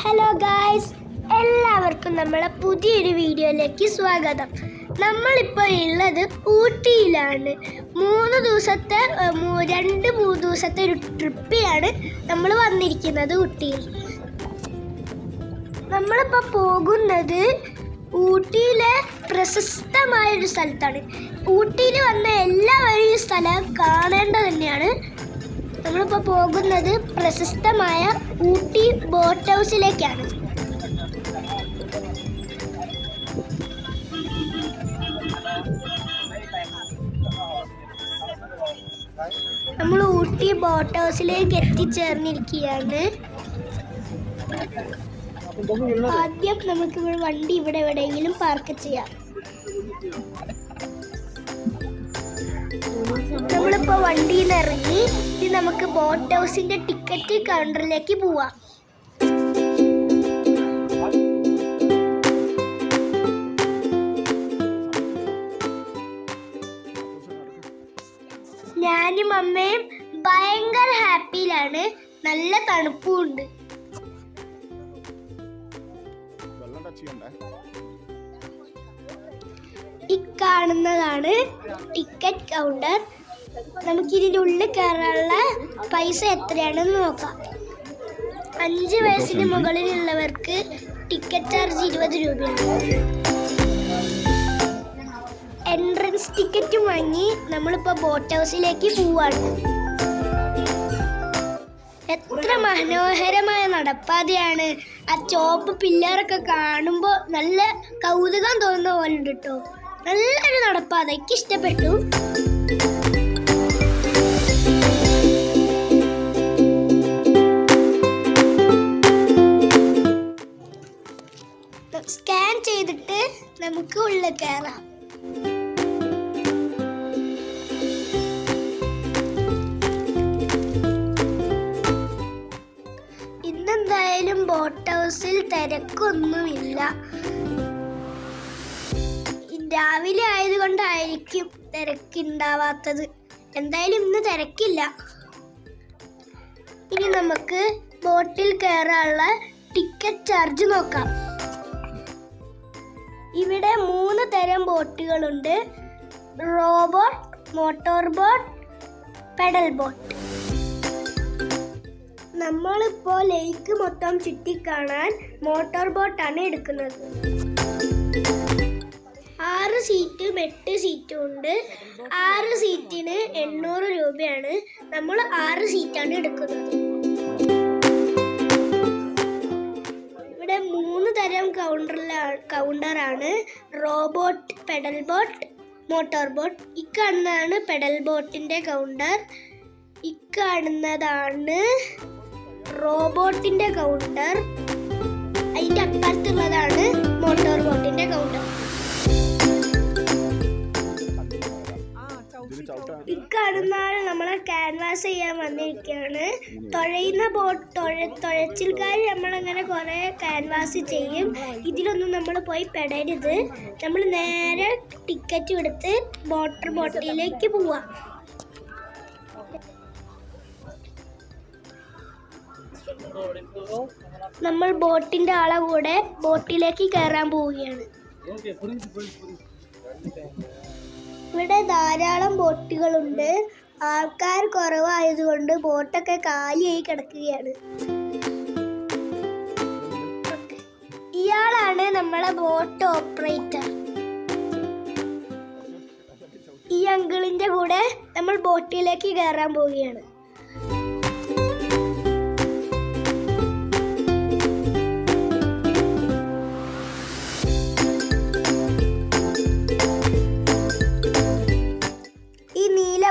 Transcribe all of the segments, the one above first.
Hello guys എല്ലാവർക്കും നമ്മളെ പുതിയൊരു വീഡിയോയിലേക്ക് സ്വാഗതം. നമ്മളിപ്പോൾ ഉള്ളത് ഊട്ടിയിലാണ്. മൂന്ന് ദിവസത്തെ രണ്ട് മൂന്ന് ദിവസത്തെ ഒരു ട്രിപ്പിലാണ് നമ്മൾ വന്നിരിക്കുന്നത് ഊട്ടിയിൽ. നമ്മളിപ്പോൾ പോകുന്നത് ഊട്ടിയിലെ പ്രശസ്തമായൊരു സ്ഥലത്താണ്. ഊട്ടിയിൽ വന്ന എല്ലാവരും ഈ സ്ഥലം കാണേണ്ടത് തന്നെയാണ്. നമ്മളിപ്പോൾ പോകുന്നത് പ്രശസ്തമായ ഊട്ടി ബോട്ട് ഹൗസിലേക്കാണ്. നമ്മൾ ഊട്ടി ബോട്ട് ഹൗസിലേക്ക് എത്തിച്ചേർന്നിരിക്കുകയാണ്. ആദ്യം നമുക്ക് ഇവിടെ വണ്ടി ഇവിടെ എവിടെയെങ്കിലും പാർക്ക് ചെയ്യാം. നമ്മളിപ്പോ വണ്ടിയിൽ നിന്ന് ഇറങ്ങി ഇനി നമുക്ക് ബോട്ട് ഹൗസിന്റെ ടിക്കറ്റ് കൗണ്ടറിലേക്ക് പോവാം. ഞാനും അമ്മയും ഭയങ്കര ഹാപ്പിയിലാണ്. നല്ല തണുപ്പും ഉണ്ട് വെള്ളം ടച്ച് ചെയ്യണ്ടേ? ഈ കാണുന്നതാണ് ടിക്കറ്റ് കൗണ്ടർ. നമുക്ക് ഇതിന്റെ ഉള്ളിൽ കയറാനുള്ള പൈസ എത്രയാണെന്ന് നോക്കാം. അഞ്ച് വയസ്സിന് മുകളിലുള്ളവർക്ക് ടിക്കറ്റ് ചാർജ് ഇരുപത് രൂപയാണ്. എൻട്രൻസ് ടിക്കറ്റ് വാങ്ങി നമ്മളിപ്പോൾ ബോട്ട് ഹൗസിലേക്ക് പോവാണ്. എത്ര മനോഹരമായ നടപ്പാതയാണ്. ആ ചോപ്പ് പില്ലറൊക്കെ കാണുമ്പോൾ നല്ല കൗതുകം തോന്നുന്ന പോലെ ഉണ്ട് കേട്ടോ നല്ലൊരു നടപ്പാത. എനിക്ക് ഇഷ്ടപ്പെട്ടു ചെയ്തിട്ട് നമുക്ക് ഉള്ളിൽ കയറാം. ഇന്നെന്തായാലും ബോട്ട് ഹൗസിൽ തിരക്കൊന്നുമില്ല. രാവിലെ ആയതുകൊണ്ടായിരിക്കും തിരക്കുണ്ടാവാത്തത്. എന്തായാലും ഇന്ന് തിരക്കില്ല. ഇനി നമുക്ക് ബോട്ടിൽ കയറാനുള്ള ടിക്കറ്റ് ചാർജ് നോക്കാം. ഇവിടെ മൂന്ന് തരം ബോട്ടുകളുണ്ട്. Robot motor boat pedal boat നമ്മളിപ്പോൾ ലേക്ക് മൊത്തം ചുറ്റിക്കാണാൻ മോട്ടോർ ബോട്ടാണ് എടുക്കുന്നത്. ആറ് സീറ്റും എട്ട് സീറ്റും ഉണ്ട്. ആറ് സീറ്റിന് എണ്ണൂറ് രൂപയാണ് നമ്മൾ ആറ് സീറ്റാണ് എടുക്കുന്നത്. ഇവിടെ മൂന്ന് തരം കൗണ്ടറിലാണ് കൗണ്ടറാണ് robot pedal boat motor boat ഇക്കാണുന്നതാണ് pedal ബോട്ടിന്റെ കൗണ്ടർ ഇക്കാണുന്നതാണ് റോബോട്ടിന്റെ കൗണ്ടർ അതിന്റെ അപ്പുറത്തുള്ളതാണ് മോട്ടോർ ബോട്ടിന്റെ കൗണ്ടർ ഇക്കാണുന്ന നമ്മളെ ക്യാൻവാസ് ചെയ്യാൻ വന്നിരിക്കുകയാണ് തുഴയുന്ന ബോട്ട് തുഴ തുഴച്ചിൽക്കാർ നമ്മളങ്ങനെ കുറേ ക്യാൻവാസ് ചെയ്യും. ഇതിലൊന്നും നമ്മൾ പോയി പെടരുത്. നമ്മൾ നേരെ ടിക്കറ്റ് എടുത്ത് വാട്ടർ ബോട്ടിലേക്ക് പോവാം. നമ്മൾ ബോട്ടിന്റെ ആളെ കൂടെ ബോട്ടിലേക്ക് കയറാൻ പോവുകയാണ്. ഇവിടെ ധാരാളം ബോട്ടുകളുണ്ട്. ആൾക്കാർ കുറവായതുകൊണ്ട് ബോട്ടൊക്കെ കാലിയായി കിടക്കുകയാണ്. ഇയാളാണ് നമ്മളെ ബോട്ട് ഓപ്പറേറ്റർ. ഈ അങ്കിളിന്റെ കൂടെ നമ്മൾ ബോട്ടിലേക്ക് കയറാൻ പോവുകയാണ്.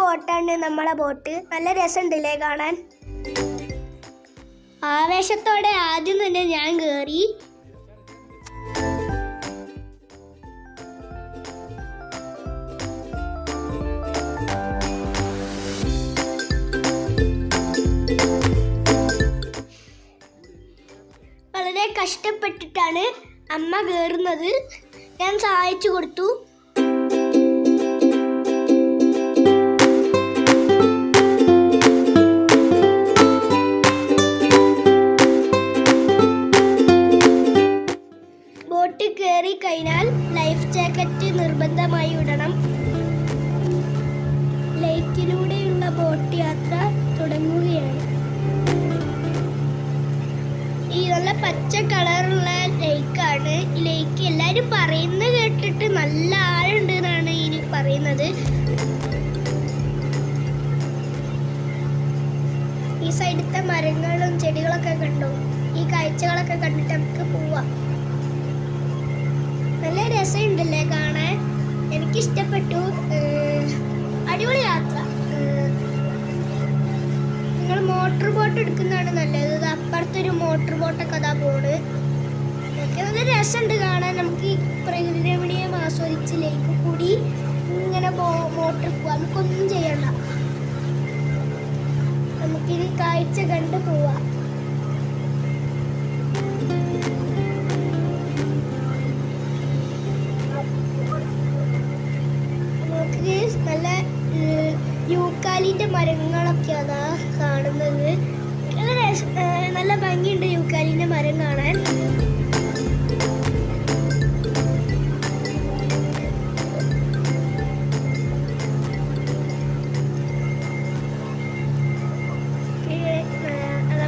ബോട്ടാണ് നമ്മളെ ബോട്ട്. നല്ല രസമുണ്ടല്ലേ കാണാൻ? ആവേശത്തോടെ ആദ്യം തന്നെ ഞാൻ കേറി. കഷ്ടപ്പെട്ടിട്ടാണ് അമ്മ കയറുന്നത് ഞാൻ സഹായിച്ചു കൊടുത്തു. ജാക്കറ്റ് നിർബന്ധമായി ഇടണം. ലേക്കിലൂടെയുള്ള ബോട്ട് യാത്ര തുടങ്ങുകയാണ്. ഈ നല്ല പച്ച കളറുള്ള ലേക്കാണ്. ഈ ലേക്ക് എല്ലാവരും പറയുന്നത് കേട്ടിട്ട് നല്ല ആഴുണ്ട് എന്നാണ് ഇനി പറയുന്നത്. ഈ സൈഡത്തെ മരങ്ങളും ചെടികളൊക്കെ കണ്ടു? ഈ കാഴ്ചകളൊക്കെ കണ്ടിട്ട് നമുക്ക് പോവാം. രസമുണ്ടല്ലേ കാണാൻ? എനിക്കിഷ്ടപ്പെട്ടു. അടിപൊളി യാത്ര. നിങ്ങൾ മോട്ടോർ ബോട്ട് എടുക്കുന്നതാണ് നല്ലത്. അപ്പുറത്തൊരു മോട്ടോർ ബോട്ടൊക്കെ അതാ പോണ് ഒക്കെ നല്ല രസമുണ്ട് കാണാൻ. നമുക്ക് ഈ പ്രകൃതി രമണീയം ആസ്വദിച്ച് ലേക്ക് കൂടി ഇങ്ങനെ പോ മോട്ടർ പോവാം. നമുക്കൊന്നും ചെയ്യണ്ട. നമുക്കിനി കാഴ്ച കണ്ട് പോവാം. മരങ്ങളൊക്കെ അതാ കാണുന്നത്. നല്ല ഭംഗിയുണ്ട് യുക്കാലിന്റെ മരം കാണാൻ.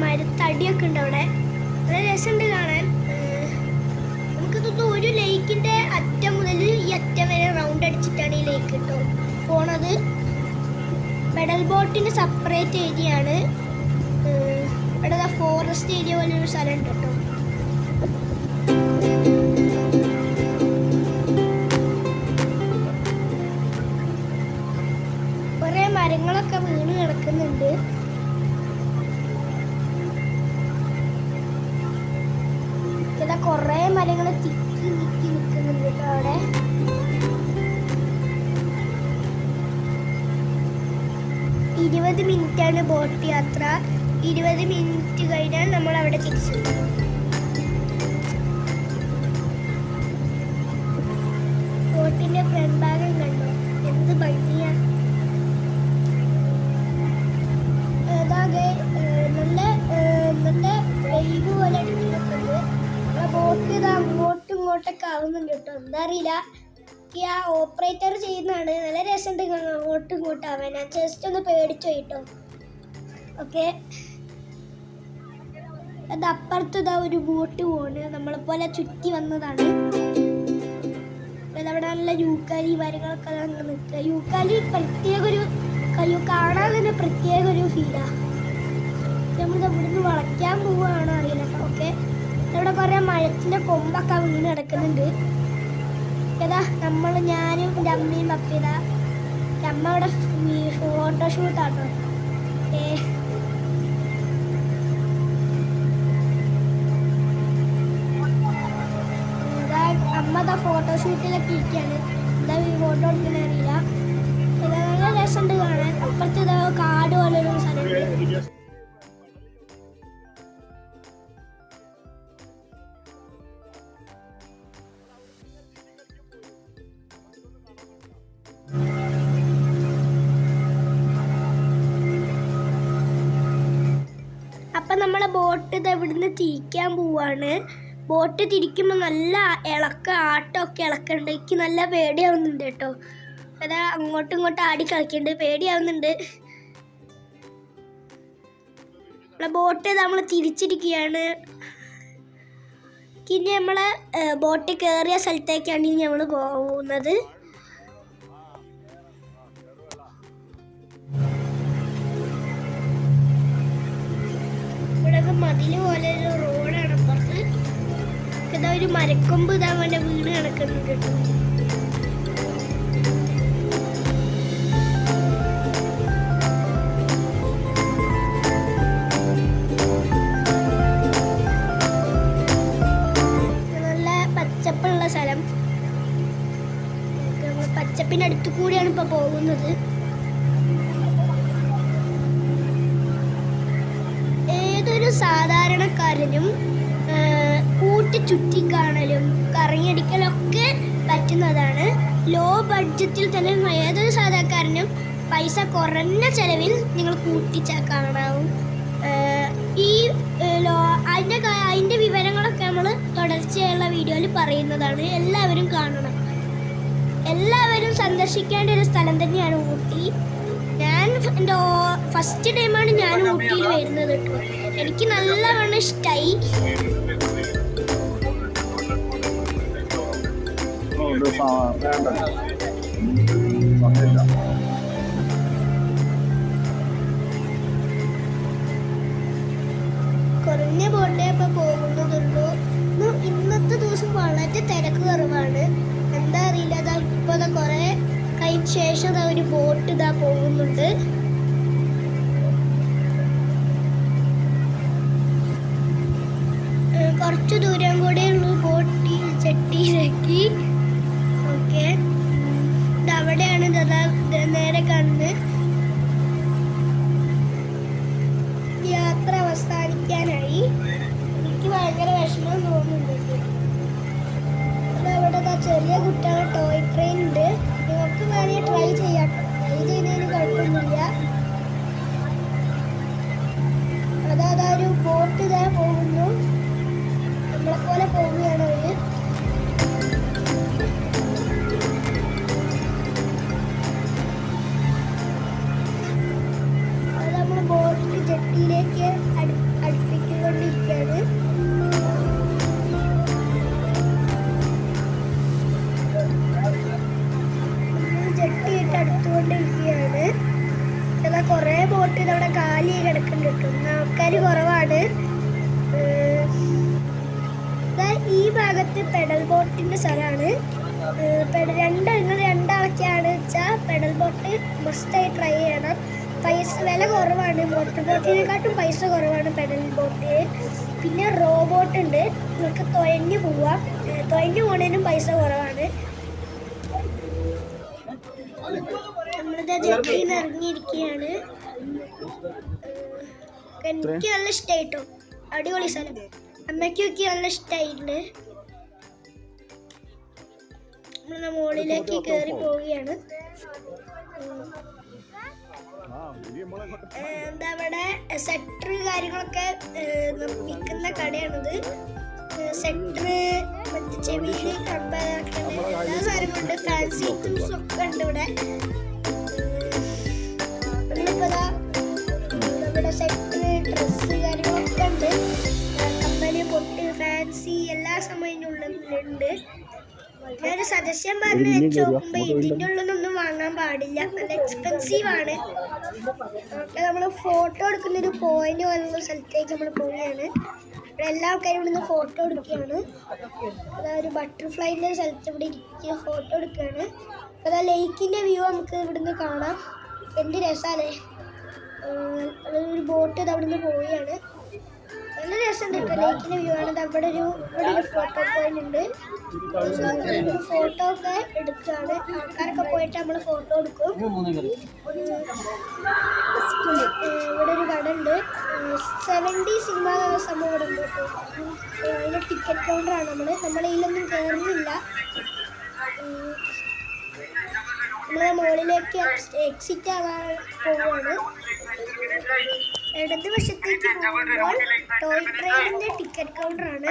മരത്തടിയൊക്കെ ഉണ്ട് അവിടെ. നല്ല രസമുണ്ട് കാണാൻ. നമുക്ക് തോന്നുന്നു ഒരു ലേക്കിന്റെ അറ്റം മുതൽ ഈ അറ്റം വരെ റൗണ്ട് അടിച്ചിട്ടാണ് ഈ ലേക്ക് കേട്ടോ പോണത്. പെഡൽ ബോട്ടിന് സെപ്പറേറ്റ് ഏരിയ ആണ് ഇവിടെ ഫോറസ്റ്റ് ഏരിയ പോലെ ഒരു സ്ഥലം ഉണ്ട് കേട്ടോ മിനിറ്റാണ് ബോട്ട് യാത്ര? ഇരുപത് മിനിറ്റ് കഴിഞ്ഞാൽ നമ്മൾ അവിടെ തിരിച്ചു ബോട്ടിന്റെ ഫ്രണ്ട് ഭാഗം കണ്ടോ? എന്ത് ഭംഗിയാ. ഏഹ്, നല്ല നല്ല വെയിവ് പോലെ അടിക്കുന്നുണ്ട് ബോട്ട് ഇത് അങ്ങോട്ടും ഇങ്ങോട്ടൊക്കെ ആവുന്നുണ്ട് കേട്ടോ. എന്താ അറിയില്ല. ആ ഓപ്പറേറ്റർ ചെയ്യുന്നതാണ്. നല്ല രസമുണ്ട് അങ്ങോട്ടും ഇങ്ങോട്ടും ആവാൻ. ഞാൻ ജസ്റ്റ് ഒന്ന് പേടിച്ചു കേട്ടോ. ഓക്കെ. അത് അപ്പുറത്ത് ഇതാ ഒരു ബോട്ട് പോണ്. നമ്മളെ പോലെ ചുറ്റി വന്നതാണ്. അവിടെ നല്ല യൂക്കാലി മരങ്ങളൊക്കെ അങ്ങ് നിൽക്കുക. യൂക്കാലി പ്രത്യേക ഒരു കയ്യോ കാണാൻ തന്നെ പ്രത്യേക ഒരു ഫീലാ. നമ്മൾ ഇവിടുന്ന് വളയ്ക്കാൻ പോവുകയാണോ അറിയില്ല ഓക്കെ. ഇവിടെ കുറേ മഴത്തിന്റെ കൊമ്പൊക്കെ വീണ് കിടക്കുന്നുണ്ട്. ഏതാ നമ്മൾ ഞാനും എന്റെ അമ്മയും പപ്പയതാ എന്റെ അമ്മ അവിടെ ഫോട്ടോഷൂട്ടാട്ടോ. ഏ ഇതാ ഫോട്ടോഷൂട്ടിലൊക്കെ ഇരിക്കുകയാണ് എന്താ ഫോട്ടോ എടുക്കുന്ന അറിയില്ല. നല്ല രസമുണ്ട് കാണാൻ. അപ്പുറത്ത് ഇതാ കാട് പോലൊരു സ്ഥലം അപ്പം നമ്മളെ ബോട്ട് ഇത് ഇവിടുന്ന് തിരിക്കാൻ പോവാണ്? ബോട്ട് തിരിക്കുമ്പോൾ നല്ല ഇളക്ക ആട്ടമൊക്കെ ഇളക്കുന്നുണ്ട് എനിക്ക് നല്ല പേടിയാവുന്നുണ്ട് കേട്ടോ. അതാ അങ്ങോട്ടും ഇങ്ങോട്ടും ആടി കളിക്കുന്നുണ്ട് പേടിയാവുന്നുണ്ട്. നമ്മളെ ബോട്ട് നമ്മൾ തിരിച്ചിരിക്കുകയാണ്. ഇനി നമ്മൾ ബോട്ട് കയറിയ സ്ഥലത്തേക്കാണ് ഇനി നമ്മൾ പോകുന്നത്. ഇവിടെ മതിൽ പോലെ ഇതാ ഒരു മരക്കൊമ്പ് ഇതാ അവന്റെ വീട് കിടക്കുന്നുണ്ട് കേട്ടോ. നല്ല പച്ചപ്പുള്ള സ്ഥലം. അടുത്ത് കൂടിയാണ് ഇപ്പൊ പോകുന്നത്. ഏതൊരു സാധാരണക്കാരനും ആ, കൂട്ടി ചുറ്റിക്കാണലും കറങ്ങിയടിക്കലൊക്കെ പറ്റുന്നതാണ്. ലോ ബഡ്ജറ്റിൽ തന്നെ ഏതൊരു സാധാരണക്കാരനും പൈസ കുറഞ്ഞ ചിലവിൽ നിങ്ങൾ കൂട്ടിച്ച കാണാവും. ഈ ലോ അതിന്റെ അതിന്റെ വിവരങ്ങളൊക്കെ നമ്മൾ തുടർച്ചയായുള്ള വീഡിയോയിൽ പറയുന്നതാണ്. എല്ലാവരും കാണണം. എല്ലാവരും സന്ദർശിക്കേണ്ട ഒരു സ്ഥലം തന്നെയാണ് ഊട്ടി. ഞാൻ എന്റെ ഫസ്റ്റ് ടൈമാണ് ഞാൻ ഊട്ടിയിൽ വരുന്നത് കേട്ടോ. എനിക്ക് നല്ലവണ്ണം ഇഷ്ടമായി സ- വേണ്ട. സമയമില്ല കുറഞ്ഞ ബോട്ടേ ഇപ്പൊ പോകുന്നതുള്ളൂ. ഇന്നത്തെ ദിവസം വളരെ തിരക്ക് കുറവാണ്. എന്താ അറിയില്ല. അതാ ഇപ്പൊ ദാ കുറെ കഴിഞ്ഞ ശേഷം അതാ ഒരു ബോട്ട് ഇതാ പോകുന്നുണ്ട്. കുറച്ച് ദൂരം കൂടെ ഉള്ളൂ. ബോട്ടി ചെട്ടിയിലേക്ക് ഓക്കെ അവിടെയാണ് നേരെ കാണുന്നത് യാത്ര അവസാനിക്കാനായി. എനിക്ക് ഭയങ്കര വിഷമം തോന്നുന്നുണ്ട്. അവിടെ ചെറിയ കുട്ടികളെ ടോയ് ഇതവിടെ കാലി കിടക്കുന്നുണ്ട് ആൾക്കാർ കുറവാണ്. ഈ ഭാഗത്ത് പെഡൽ ബോട്ടിന്റെ സ്ഥലമാണ്. രണ്ട് നിങ്ങൾ രണ്ടാളൊക്കെയാണ് വെച്ചാൽ പെഡൽ ബോട്ട് മസ്റ്റായി ട്രൈ ചെയ്യണം. പൈസ വില കുറവാണ്. മോട്ടർ ബോട്ടിനെക്കാട്ടും പൈസ കുറവാണ് പെഡൽ ബോട്ടിൽ പിന്നെ റോബോട്ട് ഉണ്ട്. നിങ്ങൾക്ക് തുഴഞ്ഞു പോവാം. തുഴഞ്ഞു പോണതിനും പൈസ കുറവാണ്. നിന്ന് ഇറങ്ങിയിരിക്കുകയാണ് എനിക്ക് നല്ല ഇഷ്ടമായിട്ടോ അടിപൊളി സ്ഥലം. അമ്മയ്ക്കൊക്കെ നല്ല ഇഷ്ടമായിട്ടുണ്ട് നമ്മൾ മുകളിലേക്ക് കയറി പോവുകയാണ്. എന്താ അവിടെ സെക്ടർ കാര്യങ്ങളൊക്കെ വിൽക്കുന്ന കടയാണിത്. സെക്ടർ മറ്റേ ചെവിയിൽ കമ്പാക്കുന്ന എല്ലാ സാധനങ്ങളുണ്ട് ഫാൻസി ഐറ്റംസ് ഒക്കെ ഉണ്ട് ഇവിടെ. നമ്മളിപ്പോ ദാ നമ്മുടെ സെക്ടർ ഡ്രസ്സ് കാര്യങ്ങളൊക്കെ ഉണ്ട്. പൊട്ട് ഫാൻസി എല്ലാ സമയത്തിനുള്ളിലുണ്ട് ഞാനൊരു സജഷൻ പറഞ്ഞു വെച്ച് നോക്കുമ്പോ ഇതിന്റെ ഉള്ളിലൊന്നും വാങ്ങാൻ പാടില്ല. നല്ല എക്സ്പെൻസീവ് ആണ്. നമ്മൾ ഫോട്ടോ എടുക്കുന്ന ഒരു പോയിന്റ് പോലുള്ള സ്ഥലത്തേക്ക് നമ്മൾ പോവുകയാണ്. ഇവിടെ എല്ലാ ആൾക്കാരും ഇവിടുന്ന് ഫോട്ടോ എടുക്കുകയാണ്. അതാ ഒരു ബട്ടർഫ്ലൈന്റെ സ്ഥലത്ത് ഇവിടെ ഇരിക്കുക ഫോട്ടോ എടുക്കുകയാണ്. അതാ ലേക്കിന്റെ വ്യൂ നമുക്ക് ഇവിടുന്ന് കാണാം. എന്ത് രസമല്ലേ ഒരു ബോട്ട് ഇത് അവിടുന്ന് പോവുകയാണ്. നല്ല രസമുണ്ട് കേട്ടോ. ലേക്കിന്റെ വ്യൂ ആണ്. അവിടെ ഒരു ഇവിടെ ഒരു ഫോട്ടോ പോയിന്റ് ഉണ്ട്. ഫോട്ടോ ഒക്കെ എടുക്കുകയാണ്. ആൾക്കാരൊക്കെ പോയിട്ട് നമ്മൾ ഫോട്ടോ എടുക്കും. ഇവിടെ ഒരു കട ഉണ്ട്. സെവന്റി സിനിമ ദിവസം സംഭവം ഇവിടെ ഉണ്ട് കേട്ടോ ടിക്കറ്റ് കൗണ്ടറാണ് നമ്മൾ ഇതിലൊന്നും കയറുന്നില്ല നമ്മൾ മുകളിലേക്ക് എക്സിറ്റ് ആവാൻ പോവുകയാണ് ഇടതുവശത്തേക്ക് പോകുമ്പോൾ ടോയ് ട്രെയിനിന്റെ ടിക്കറ്റ് കൗണ്ടറാണ്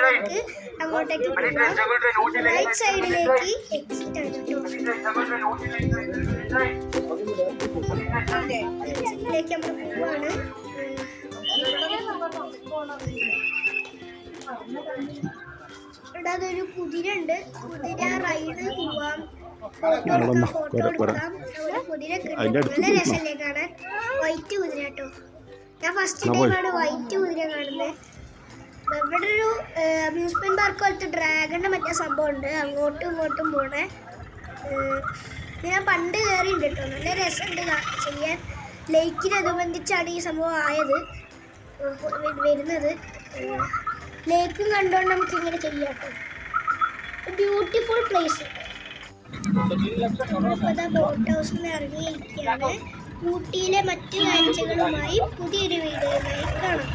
ടോയ് അങ്ങോട്ടേക്ക് പോകാം. റൈറ്റ് സൈഡിലേക്ക് എക്സിറ്റ് ആണ് ഇതിലേക്ക് നമ്മൾ പോവാണ്. ഇവിടെ അതൊരു കുതിര ഉണ്ട് കുതിര റൈഡ് പോവാം. വൈറ്റ് കുതിര കേട്ടോ. ഞാൻ ഫസ്റ്റ് ടൈമാണ് വൈറ്റ് കുതിര കാണുന്നത് ഇവിടെ ഒരു അമ്യൂസ്മെന്റ് പാർക്ക് പോലത്തെ ഡ്രാഗണിന്റെ മറ്റേ സംഭവം ഉണ്ട് അങ്ങോട്ടും ഇങ്ങോട്ടും പോണേ. ഞാൻ പണ്ട് കയറിയിട്ടുണ്ട് കേട്ടോ. നല്ല രസമുണ്ട് ചെയ്യാൻ. ലേക്കിനനുബന്ധിച്ചാണ് ഈ സംഭവം ആയത്. വരുന്നത്. ലേക്കും കണ്ടുകൊണ്ട് നമുക്ക് ഇങ്ങനെ ചെയ്യാം കേട്ടോ. ബ്യൂട്ടിഫുൾ പ്ലേസ് ഇപ്പോൾ ബോട്ട് ഊട്ടിയിലെ മറ്റു കാഴ്ചകളുമായി പുതിയൊരു വീഡിയോയുമായി കാണാം.